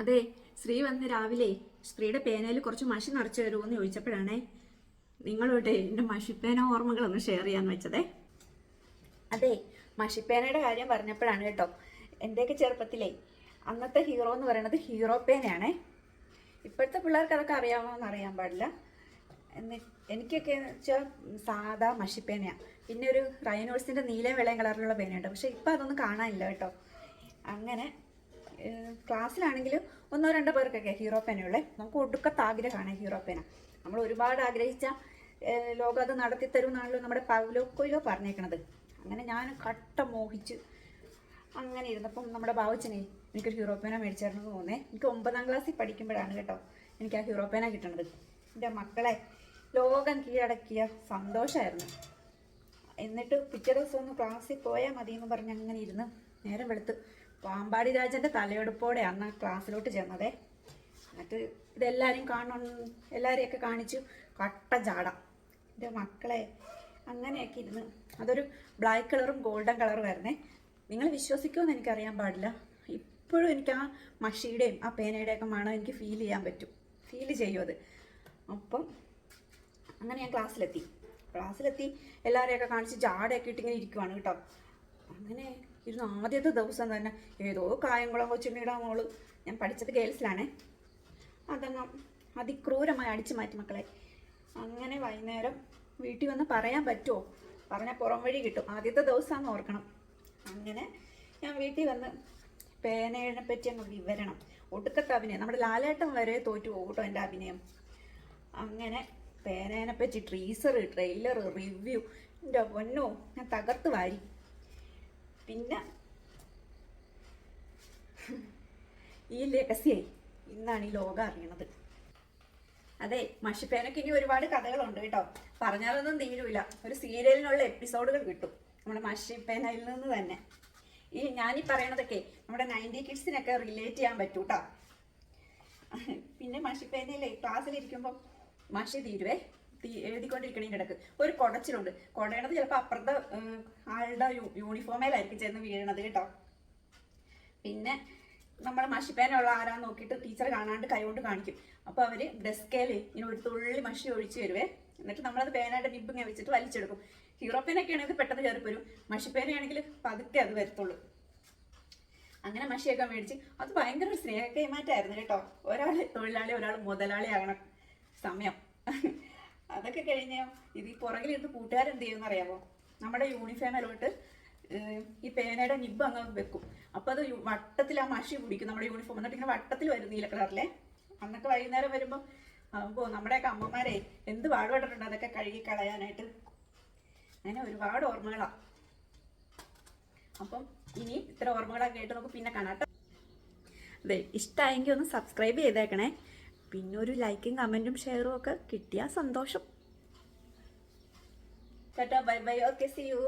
അതെ ശ്രീ വന്ന് രാവിലെ ശ്രീയുടെ പേനയിൽ കുറച്ച് മഷി നിറച്ചു തരുമോ ചോദിച്ചപ്പോഴാണേ നിങ്ങളോട്ടെ എന്റെ മഷിപ്പേന ഓർമ്മകളൊന്ന് ഷെയർ ചെയ്യാൻ വെച്ചതേ. അതെ മഷിപ്പേനയുടെ കാര്യം പറഞ്ഞപ്പോഴാണ് കേട്ടോ. എന്റെയൊക്കെ ചെറുപ്പത്തിലേ അന്നത്തെ ഹീറോ എന്ന് പറയുന്നത് ഹീറോ പേനയാണേ. ഇപ്പോഴത്തെ പിള്ളേർക്ക് അതൊക്കെ അറിയാമോ എന്ന് അറിയാൻ പാടില്ല. എന്ന് എനിക്കൊക്കെ എന്ന് വെച്ചാൽ സാധാ മഷിപ്പേനയാണ് പിന്നെ ഒരു റൈനോൾസിന്റെ നീല വെള്ളയും കളറിലുള്ള പേനയുണ്ട്. പക്ഷേ ഇപ്പം അതൊന്നും കാണാനില്ല കേട്ടോ. അങ്ങനെ ഏഹ്, ക്ലാസ്സിലാണെങ്കിലും ഒന്നോ രണ്ടോ പേർക്കൊക്കെ ഹീറോ പേനയുള്ളേ നമുക്ക് ഒടുക്കത്തെ ആഗ്രഹമാണ് ഹീറോ പേന നമ്മൾ ഒരുപാട് ആഗ്രഹിച്ച ലോകം അത് നടത്തി തരും എന്നാണല്ലോ നമ്മുടെ പൗലോക്കോയിലോ പറഞ്ഞേക്കണത്. അങ്ങനെ ഞാൻ കട്ട മോഹിച്ച് അങ്ങനെ ഇരുന്നപ്പം നമ്മുടെ ബാവച്ചനെ എനിക്കൊരു ഹീറോ പേന മേടിച്ചായിരുന്നു തോന്നേ എനിക്ക് ഒമ്പതാം ക്ലാസ്സിൽ പഠിക്കുമ്പോഴാണ് കേട്ടോ എനിക്ക് ആ ഹീറോ പേന കിട്ടണത്. എന്റെ മക്കളെ ലോകം കീഴടക്കിയ സന്തോഷമായിരുന്നു എന്നിട്ട് പിറ്റേ ദിവസം ഒന്ന് ക്ലാസ്സിൽ പോയാൽ മതി എന്ന് പറഞ്ഞ് അങ്ങനെ ഇരുന്ന് നേരം വെളുത്ത് പാമ്പാടി രാജന്റെ തലയെടുപ്പോടെ അന്ന് ക്ലാസ്സിലോട്ട് ചെന്നതേ. എന്നിട്ട് ഇതെല്ലാവരെയും കാണണം എല്ലാവരെയൊക്കെ കാണിച്ചു. കട്ട ചാട എന്റെ മക്കളെ അങ്ങനെയൊക്കെ ഇരുന്ന്. അതൊരു ബ്ലാക്ക് കളറും ഗോൾഡൻ കളറും ആയിരുന്നേ. നിങ്ങൾ വിശ്വസിക്കുമെന്ന് എനിക്കറിയാൻ പാടില്ല. ഇപ്പോഴും എനിക്ക് ആ മഷിയുടെയും ആ പേനയുടെയൊക്കെ മണം എനിക്ക് ഫീൽ ചെയ്യാൻ പറ്റും. ഫീൽ ചെയ്യും അത്. അപ്പം അങ്ങനെ ഞാൻ ക്ലാസ്സിലെത്തി. ക്ലാസ്സിലെത്തി എല്ലാവരെയൊക്കെ കാണിച്ച് ജാടയൊക്കെ ഇട്ടിങ്ങനെ ഇരിക്കുവാണ് കേട്ടോ. അങ്ങനെ ഇരുന്ന് ആദ്യത്തെ ദിവസം തന്നെ ഏതോ കായംകുളം കൊച്ചുണ്ണിയുടെ മോൾ. ഞാൻ പഠിച്ചത് ഗേൾസിലാണേ. അതങ്ങ് അതിക്രൂരമായി അടിച്ചു മാറ്റി മക്കളെ. അങ്ങനെ വൈകുന്നേരം വീട്ടിൽ വന്ന് പറയാൻ പറ്റുമോ? പറഞ്ഞാൽ പുറം വഴി കിട്ടും. ആദ്യത്തെ ദിവസമാണ് ഓർക്കണം. അങ്ങനെ ഞാൻ വീട്ടിൽ വന്ന് പേനയെ പറ്റി അങ്ങ് വിവരണം. ഒടുക്കത്തെ അഭിനയം നമ്മുടെ ലാലേട്ടൻ വരെ തോറ്റു പോകും കേട്ടോ എന്റെ അഭിനയം. അങ്ങനെ പേനേനെ പറ്റി ട്രീസർ ട്രെയിലർ റിവ്യൂ. എന്റെ പൊന്നോ ഞാൻ തകർത്ത് വാരി. പിന്നെ ഈ രഹസ്യേ ഇന്നാണ് ഈ ലോകം അറിയണത്. അതെ മഷിപ്പേനൊക്കെ ഇനി ഒരുപാട് കഥകളുണ്ട് കേട്ടോ. പറഞ്ഞാലൊന്നും തീരൂല. ഒരു സീരിയലിനുള്ള എപ്പിസോഡുകൾ കിട്ടും. നമ്മുടെ മഷിപ്പേനയിൽ നിന്ന് തന്നെ. ഈ ഞാനീ പറയണതൊക്കെ നമ്മുടെ നയന്റി കിഡ്സിനൊക്കെ റിലേറ്റ് ചെയ്യാൻ പറ്റൂ കേട്ടോ പിന്നെ മഷിപ്പേനയിലെ ക്ലാസ്സിലിരിക്കുമ്പോൾ മഷി തീരുവേ. തീ എഴുതിക്കൊണ്ടിരിക്കണേന്റെ ഇടയ്ക്ക്. ഒരു കുടച്ചിലുണ്ട്. കുടയണത് ചിലപ്പോൾ അപ്പുറത്തെ ആളുടെ യൂണിഫോമേലായിരിക്കും ചേർന്ന് വീഴണത് കേട്ടോ. പിന്നെ നമ്മൾ മഷിപ്പേനുള്ള ആരാന്ന് നോക്കിയിട്ട് ടീച്ചർ കാണാണ്ട് കൈകൊണ്ട് കാണിക്കും. അപ്പോൾ അവർ ഡെസ്കേൽ ഇങ്ങനെ ഒരു തുള്ളി മഷി ഒഴിച്ച് വരുവേ എന്നിട്ട് നമ്മളത് പേനയുടെ ബിബ് ഇങ്ങനെ വെച്ചിട്ട് വലിച്ചെടുക്കും. ഹീറോ പേനൊക്കെ ആണെങ്കിൽ പെട്ടെന്ന് കയറി വരും മഷിപ്പേനയാണെങ്കിൽ പതുക്കെ അത് വരത്തുള്ളൂ. അങ്ങനെ മഷിയൊക്കെ മേടിച്ച് അത് ഭയങ്കര സ്നേഹ കൈമാറ്റമായിരുന്നു കേട്ടോ. ഒരാൾ തൊഴിലാളി ഒരാൾ മുതലാളി ആകണം സമയം. അതൊക്കെ കഴിഞ്ഞോ ഇത് ഈ പുറകിലിരുന്ന് കൂട്ടുകാരെന്ത് ചെയ്യുമെന്ന് അറിയാമോ നമ്മുടെ യൂണിഫോമിലോട്ട് ഈ പേനയുടെ നിബ് അങ്ങ് വെക്കും. അപ്പോൾ അത് വട്ടത്തിൽ ആ മഷി പിടിക്കും നമ്മുടെ യൂണിഫോം എന്നിട്ട് ഇങ്ങനെ വട്ടത്തിൽ വരും നീല കളറിലെ അന്നൊക്കെ വൈകുന്നേരം വരുമ്പോൾ അപ്പോൾ നമ്മുടെയൊക്കെ അമ്മമാരെ എന്ത് പാടുപെട്ടിട്ടുണ്ട് അതൊക്കെ കഴുകി കളയാനായിട്ട്. അങ്ങനെ ഒരുപാട് ഓർമ്മകളാ. അപ്പം ഇനി ഇത്ര ഓർമ്മകളൊക്കെ ആയിട്ട് നമുക്ക് പിന്നെ കാണാം. അതെ ഇഷ്ടമായെങ്കിൽ ഒന്ന് സബ്സ്ക്രൈബ് ചെയ്തേക്കണേ. പിന്നെ ഒരു ലൈക്കും കമന്റും ഷെയറും ഒക്കെ കിട്ടിയാൽ സന്തോഷം. Tata bye bye. Okay see you